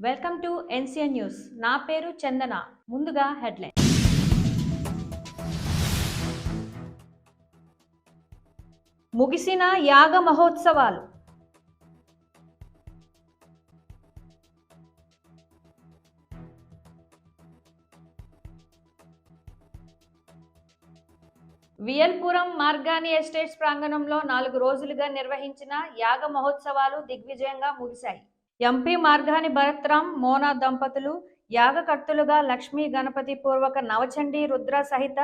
Welcome to NCN news. నా పేరు చందన. ముందుగా హెడ్లైన్. ముగిసిన యాగ మహోత్సవాలు. వియల్పురం మార్గాని ఎస్టేట్స్ ప్రాంగణంలో నాలుగు రోజులుగా నిర్వహించిన యాగ మహోత్సవాలు దిగ్విజయంగా ముగిశాయి. ఎంపీ మార్గాని భరత్రామ్ మోనా దంపతులు యాగకర్తలుగా లక్ష్మీ గణపతి పూర్వక నవచండీ రుద్ర సహిత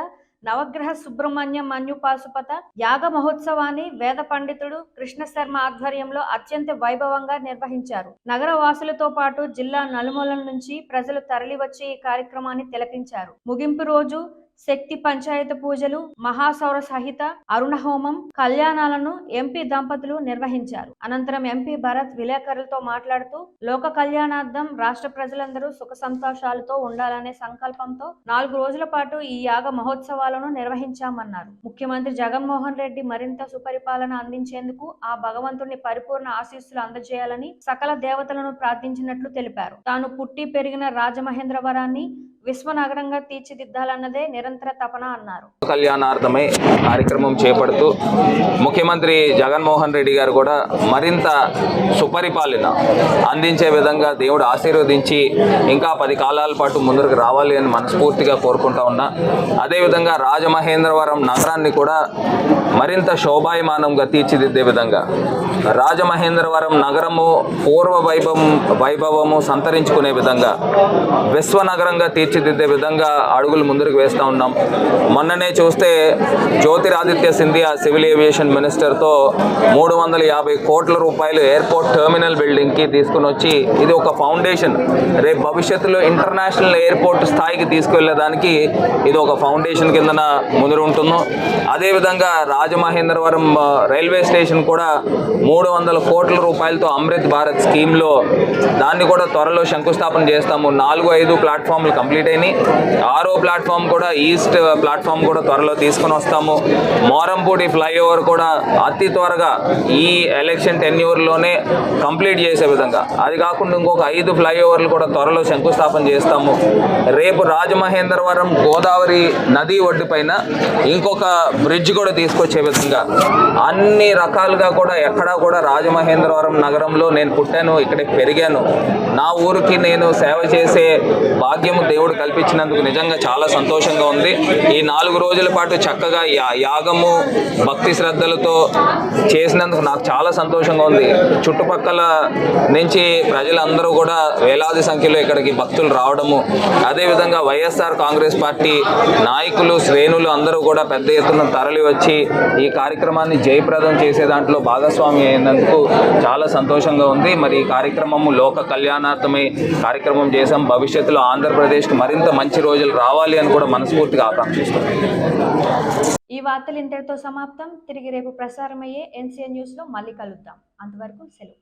నవగ్రహ సుబ్రహ్మణ్యం మన్యుపాశుపత యాగ మహోత్సవాన్ని వేద పండితుడు కృష్ణ శర్మ ఆధ్వర్యంలో అత్యంత వైభవంగా నిర్వహించారు. నగర వాసులతో పాటు జిల్లా నలుమూలల నుంచి ప్రజలు తరలివచ్చి ఈ కార్యక్రమాన్ని తిలకించారు. ముగింపు రోజు శక్తి పంచాయత పూజలు మహాసౌర సహిత అరుణ హోమం కళ్యాణాలను ఎంపీ దంపతులు నిర్వహించారు. అనంతరం ఎంపీ భరత్ విలేకరులతో మాట్లాడుతూ లోక కళ్యాణార్థం రాష్ట్ర ప్రజలందరూ సుఖ సంతోషాలతో ఉండాలనే సంకల్పంతో నాలుగు రోజుల పాటు ఈ యాగ మహోత్సవాలను నిర్వహించామన్నారు. ముఖ్యమంత్రి జగన్మోహన్ రెడ్డి మరింత సుపరిపాలన అందించేందుకు ఆ భగవంతుని పరిపూర్ణ ఆశీస్సులు అందజేయాలని సకల దేవతలను ప్రార్థించినట్లు తెలిపారు. తాను పుట్టి పెరిగిన రాజమహేంద్రవరాన్ని విశ్వనగరంగా తీర్చిదిద్దాలన్నదే నిరంతర తపన అన్నారు. కళ్యాణార్థమై కార్యక్రమం చేపడుతూ ముఖ్యమంత్రి జగన్మోహన్ రెడ్డి గారు కూడా మరింత సుపరిపాలన అందించే విధంగా దేవుడు ఆశీర్వదించి ఇంకా పది కాలాల పాటు ముందరకు రావాలి అని మనస్ఫూర్తిగా కోరుకుంటా ఉన్నా. అదేవిధంగా రాజమహేంద్రవరం నగరాన్ని కూడా మరింత శోభాయమానంగా తీర్చిదిద్దే విధంగా రాజమహేంద్రవరం నగరము పూర్వ వైభవం వైభవము సంతరించుకునే విధంగా విశ్వనగరంగా తీర్చిదిద్దే విధంగా అడుగులు ముందుకు వేస్తూ ఉన్నాం. మొన్ననే చూస్తే జ్యోతిరాదిత్య సింధియా సివిల్ ఏవియేషన్ మినిస్టర్తో మూడు వందల యాభై కోట్ల రూపాయలు ఎయిర్పోర్ట్ టెర్మినల్ బిల్డింగ్కి తీసుకుని వచ్చి ఇది ఒక ఫౌండేషన్. రేపు భవిష్యత్తులో ఇంటర్నేషనల్ ఎయిర్పోర్ట్ స్థాయికి తీసుకువెళ్ళేదానికి ఇది ఒక ఫౌండేషన్ కిందన ముందు ఉంటుందో అదేవిధంగా రాజమహేంద్రవరం రైల్వే స్టేషన్ కూడా మూడు వందల కోట్ల రూపాయలతో అమృత్ భారత్ స్కీమ్లో దాన్ని కూడా త్వరలో శంకుస్థాపన చేస్తాము. నాలుగు ఐదు ప్లాట్ఫామ్లు కంప్లీట్ అయినాయి ఆరో ప్లాట్ఫామ్ కూడా ఈస్ట్ ప్లాట్ఫామ్ uh, కూడా త్వరలో తీసుకొని వస్తాము. మోరంపూడి ఫ్లైఓవర్ కూడా అతి త్వరగా ఈ ఎలక్షన్ టెన్యూర్లోనే కంప్లీట్ చేసే విధంగా. అది కాకుండా ఇంకొక ఐదు ఫ్లైఓవర్లు కూడా త్వరలో శంకుస్థాపన చేస్తాము. రేపు రాజమహేంద్రవరం గోదావరి నది ఒడ్డు పైన ఇంకొక బ్రిడ్జ్ కూడా తీసుకొచ్చే విధంగా. అన్ని రకాలుగా కూడా ఎక్కడా కూడా రాజమహేంద్రవరం నగరంలో నేను పుట్టాను ఇక్కడే పెరిగాను. నా ఊరికి నేను సేవ చేసే భాగ్యము దేవుడు కల్పించినందుకు నిజంగా చాలా సంతోషంగా ఉంది. ఈ నాలుగు రోజుల పాటు చక్కగా యా- యాగము భక్తి శ్రద్ధలతో చేసినందుకు నాకు చాలా సంతోషంగా ఉంది. చుట్టుపక్కల నుంచి ప్రజలందరూ కూడా వేలాది సంఖ్యలో ఇక్కడికి భక్తులు రావడము అదేవిధంగా వైఎస్ఆర్ కాంగ్రెస్ పార్టీ నాయకులు శ్రేణులు అందరూ కూడా పెద్ద ఎత్తున తరలి వచ్చి ఈ కార్యక్రమాన్ని జయప్రదం చేసే దాంట్లో భాగస్వామి అయినందుకు చాలా సంతోషంగా ఉంది. మరి ఈ కార్యక్రమము లోక కళ్యాణార్థమై కార్యక్రమం చేశాం. భవిష్యత్తులో ఆంధ్రప్రదేశ్కి మరింత మంచి రోజులు రావాలి అని కూడా మనస్ఫూర్తిగా ఆకాంక్షిస్తున్నాం. ఈ వార్తలు ఇంతటితో సమాప్తం. తిరిగి రేపు ప్రసారమయ్యే ఎన్సీఎన్ న్యూస్లో మళ్ళీ కలుద్దాం. అంతవరకు సెలవు.